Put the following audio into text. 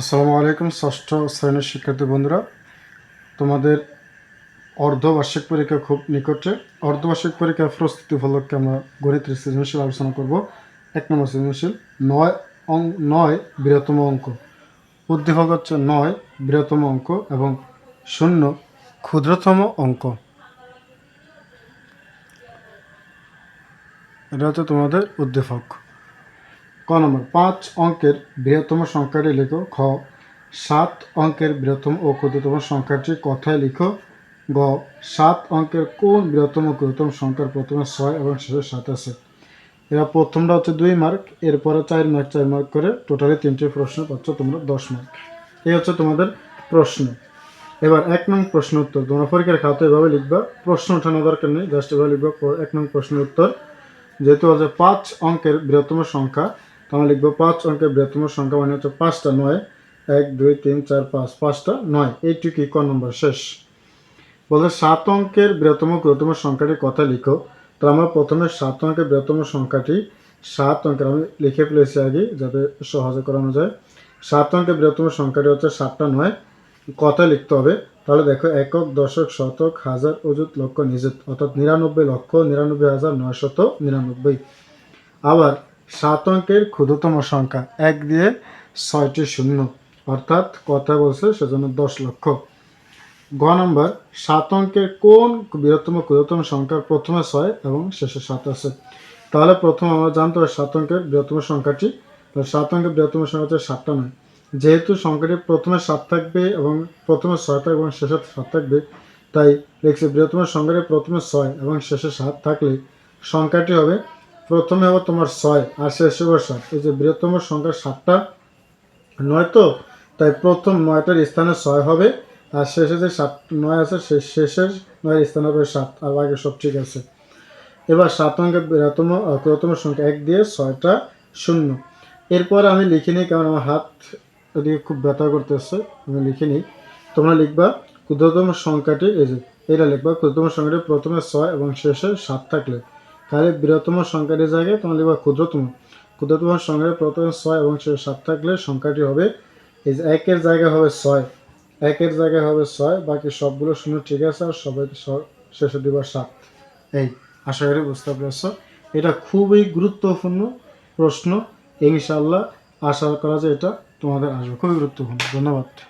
আসসালামু আলাইকুম, ষষ্ঠ শ্রেণির শিক্ষার্থী বন্ধুরা। তোমাদের অর্ধবার্ষিক পরীক্ষা খুব নিকটে। অর্ধবার্ষিক পরীক্ষার প্রস্তুতি ফলককে আমরা গণিতের সৃজনশীল আলোচনা করব। এক নম্বর সৃজনশীল, নয় অং, নয় বৃহত্তম অঙ্ক। উদ্দীপক হচ্ছে নয় বৃহত্তম অঙ্ক এবং শূন্য ক্ষুদ্রতম অঙ্ক। এটা হচ্ছে তোমাদের উদ্দীপক। ক নম্বর, পাঁচ অঙ্কের বৃহত্তম সংখ্যাটি লিখো, খ। সাত অঙ্কের বৃহত্তম ও ক্ষুদ্রতম সংখ্যাটি কথায় লিখো, গ। সাত অঙ্কের কোন বৃহত্তম ক্ষুদ্রতম সংখ্যার প্রথমে ছয় এবং শেষে সাত আছে? এরা প্রথমটা হচ্ছে দুই মার্ক, এরপরে চার মার্ক চার মার্ক করে টোটালি তিনটি প্রশ্ন পাচ্ছ তোমরা দশ মার্ক। এই হচ্ছে তোমাদের প্রশ্ন। এবার এক নং প্রশ্ন উত্তর, তোমরা পরীক্ষার খাতে এভাবে লিখবা, প্রশ্ন ওঠানো দরকার নেই, জাস্ট এভাবে লিখবা এক নং প্রশ্নের উত্তর। যেহেতু হচ্ছে পাঁচ অঙ্কের বৃহত্তম সংখ্যা তোমরা লিখব পাঁচ অঙ্কের বৃহত্তম সংখ্যা মানে হচ্ছে পাঁচটা নয়। এক, দুই, তিন, চার, পাঁচ, পাঁচটা নয়। এইটুকুই ক নম্বর শেষ। বলতে সাত অঙ্কের বৃহত্তম ক্ষুদ্রতম সংখ্যাটির কথা লিখো। তো আমরা প্রথমে সাত অঙ্কের বৃহত্তম সংখ্যাটি সাত অঙ্কের আমি লিখে ফেলেছি আগে, যাতে সহজে করানো যায়। সাত অঙ্কের বৃহত্তম সংখ্যাটি হচ্ছে সাতটা নয়। কথা লিখতে হবে। তাহলে দেখো, একক, দশক, শতক, হাজার, অযুত, লক্ষ, নিযুত, অর্থাৎ নিরানব্বই লক্ষ, নিরানব্বই হাজার, নয়শত নিরানব্বই। আবার সাত অঙ্কের ক্ষুদ্রতম সংখ্যা, এক দিয়ে ছয়টি শূন্য, অর্থাৎ কথা বলছে সেজন্য দশ লক্ষ। গ নম্বর, সাত অঙ্কের কোন বৃহত্তম ক্ষুদ্রতম সংখ্যা প্রথমে ছয় এবং শেষে সাত আছে? তাহলে প্রথম আমরা জানতে হবে সাত অঙ্কের বৃহত্তম সংখ্যাটি। তাহলে সাত অঙ্কের বৃহত্তম সংখ্যা হচ্ছে সাতটা নয়। যেহেতু সংখ্যাটি প্রথমে সাত থাকবে এবং প্রথমে ছয় থাকবে এবং শেষে সাত থাকবে, তাই লিখছি বৃহত্তম সংখ্যাটি প্রথমে ছয় এবং শেষে সাত থাকলে সংখ্যাটি হবে প্রথমে হবে তোমার ছয়, আর শেষে হবে সাত। এই যে বৃহত্তম সংখ্যা সাতটা, নয় তো? তাই প্রথম নয়টার স্থানে ছয় হবে, আর শেষে যে সাত, নয় আছে, সে শেষের নয়ের স্থানে হবে সাত, আর আগে সব ঠিক আছে। এবার সাত অঙ্কের বৃহত্তম ক্ষুদ্রতম সংখ্যা এক দিয়ে ছয়টা শূন্য। এরপর আমি লিখে নিই কারণ আমার হাত এদিকে খুব ব্যথা করতেছে, আমি লিখে নিই। তোমরা লিখবা ক্ষুদ্রতম সংখ্যাটি, এই যে, এটা লিখবা ক্ষুদ্রতম সংখ্যাটি প্রথমে ছয় এবং শেষে সাত থাকলে। তাহলে বৃহত্তম সংখ্যাটির জায়গায় তোমরা লিখবা ক্ষুদ্রতম। ক্ষুদ্রতম সংখ্যাটি প্রথমে ছয় এবং শেষে সাত থাকলে সংখ্যাটি হবে, এই যে একের জায়গায় হবে ছয়। একের জায়গায় হবে ছয়, বাকি সবগুলো শূন্য ঠিক আছে আর সবাই স- শেষে দিবা সাত। এই, আশা করি বুঝতে পেরেছ। এটা খুবই গুরুত্বপূর্ণ প্রশ্ন। ইনশাল্লাহ আশা করা যায় এটা তোমাদের আসবে। খুবই গুরুত্বপূর্ণ। ধন্যবাদ।